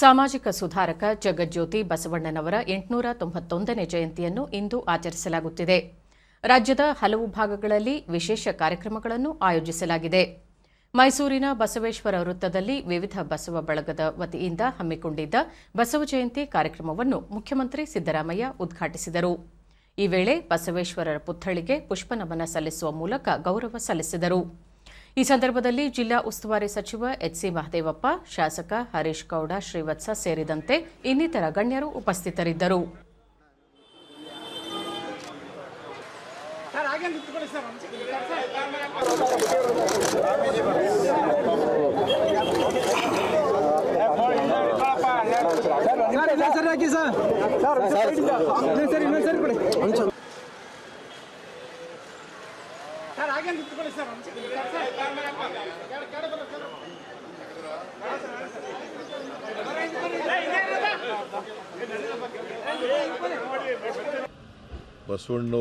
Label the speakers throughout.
Speaker 1: ಸಾಮಾಜಿಕ ಸುಧಾರಕ ಜಗಜ್ಯೋತಿ ಬಸವಣ್ಣನವರ ಎಂಟುನೂರ ತೊಂಬತ್ತೊಂದನೇ ಜಯಂತಿಯನ್ನು ಇಂದು ಆಚರಿಸಲಾಗುತ್ತಿದೆ. ರಾಜ್ಯದ ಹಲವು ಭಾಗಗಳಲ್ಲಿ ವಿಶೇಷ ಕಾರ್ಯಕ್ರಮಗಳನ್ನು ಆಯೋಜಿಸಲಾಗಿದೆ. ಮೈಸೂರಿನ ಬಸವೇಶ್ವರ ವೃತ್ತದಲ್ಲಿ ವಿವಿಧ ಬಸವ ಬಳಗದ ವತಿಯಿಂದ ಹಮ್ಮಿಕೊಂಡಿದ್ದ ಬಸವ ಜಯಂತಿ ಕಾರ್ಯಕ್ರಮವನ್ನು ಮುಖ್ಯಮಂತ್ರಿ ಸಿದ್ದರಾಮಯ್ಯ ಉದ್ಘಾಟಿಸಿದರು. ಈ ವೇಳೆ ಬಸವೇಶ್ವರರ ಪುತ್ಥಳಿಗೆ ಪುಷ್ಪನಮನ ಸಲ್ಲಿಸುವ ಮೂಲಕ ಗೌರವ ಸಲ್ಲಿಸಿದರು. ಈ ಸಂದರ್ಭದಲ್ಲಿ ಜಿಲ್ಲಾ ಉಸ್ತುವಾರಿ ಸಚಿವ ಎಚ್ಸಿ ಮಹದೇವಪ್ಪ ಶಾಸಕ ಹರೀಶ್ ಗೌಡ ಶ್ರೀವತ್ಸ ಸೇರಿದಂತೆ ಇನ್ನಿತರ ಗಣ್ಯರು ಉಪಸ್ಥಿತರಿದ್ದರು
Speaker 2: ಸರ್ ಹಾಗೆ ನಿಂತ್ಕೊಳ್ಳಿ ಸರ್ ಸರ್ ಇನ್ನೊಂದು ಸರಿ ಹಾಕಿ ಸರ್ ಸರ್ ಇನ್ನೊಂದು ಸರಿ ಇನ್ನೊಂದು ಸರಿ ಕೊಡಿ ಸರ್ ಹಾಗೆ ನಿಂತ್ಕೊಳ್ಳಿ ಸರ್.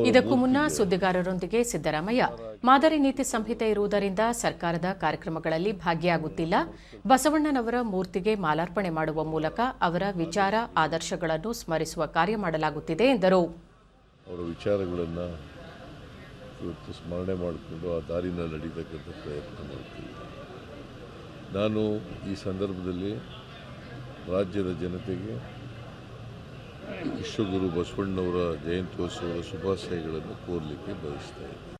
Speaker 1: ಇದಕ್ಕೂ ಮುನ್ನ ಸುದ್ದಿಗಾರರೊಂದಿಗೆ ಸಿದ್ದರಾಮಯ್ಯ. ಮಾದರಿ ನೀತಿ ಸಂಹಿತೆ ಇರುವುದರಿಂದ ಸರ್ಕಾರದ ಕಾರ್ಯಕ್ರಮಗಳಲ್ಲಿ ಭಾಗಿಯಾಗುತ್ತಿಲ್ಲ. ಬಸವಣ್ಣನವರ ಮೂರ್ತಿಗೆ ಮಾಲಾರ್ಪಣೆ ಮಾಡುವ ಮೂಲಕ ಅವರ ವಿಚಾರ ಆದರ್ಶಗಳನ್ನು ಸ್ಮರಿಸುವ ಕಾರ್ಯ ಮಾಡಲಾಗುತ್ತಿದೆ ಎಂದರು.
Speaker 3: ಅವರ ವಿಚಾರಗಳನ್ನು ಇವತ್ತು ಸ್ಮರಣೆ ಮಾಡಿಕೊಂಡು ಆ ದಾರಿನಲ್ಲಿ ನಡೀತಕ್ಕಂಥ ಪ್ರಯತ್ನ ಮಾಡ್ತೀವಿ. ನಾನು ಈ ಸಂದರ್ಭದಲ್ಲಿ ರಾಜ್ಯದ ಜನತೆಗೆ ವಿಶ್ವಗುರು ಬಸವಣ್ಣವರ ಜಯಂತ್ಯೋತ್ಸವದ ಶುಭಾಶಯಗಳನ್ನು ಕೋರಲಿಕ್ಕೆ ಬಯಸ್ತಾ ಇದ್ದೀನಿ.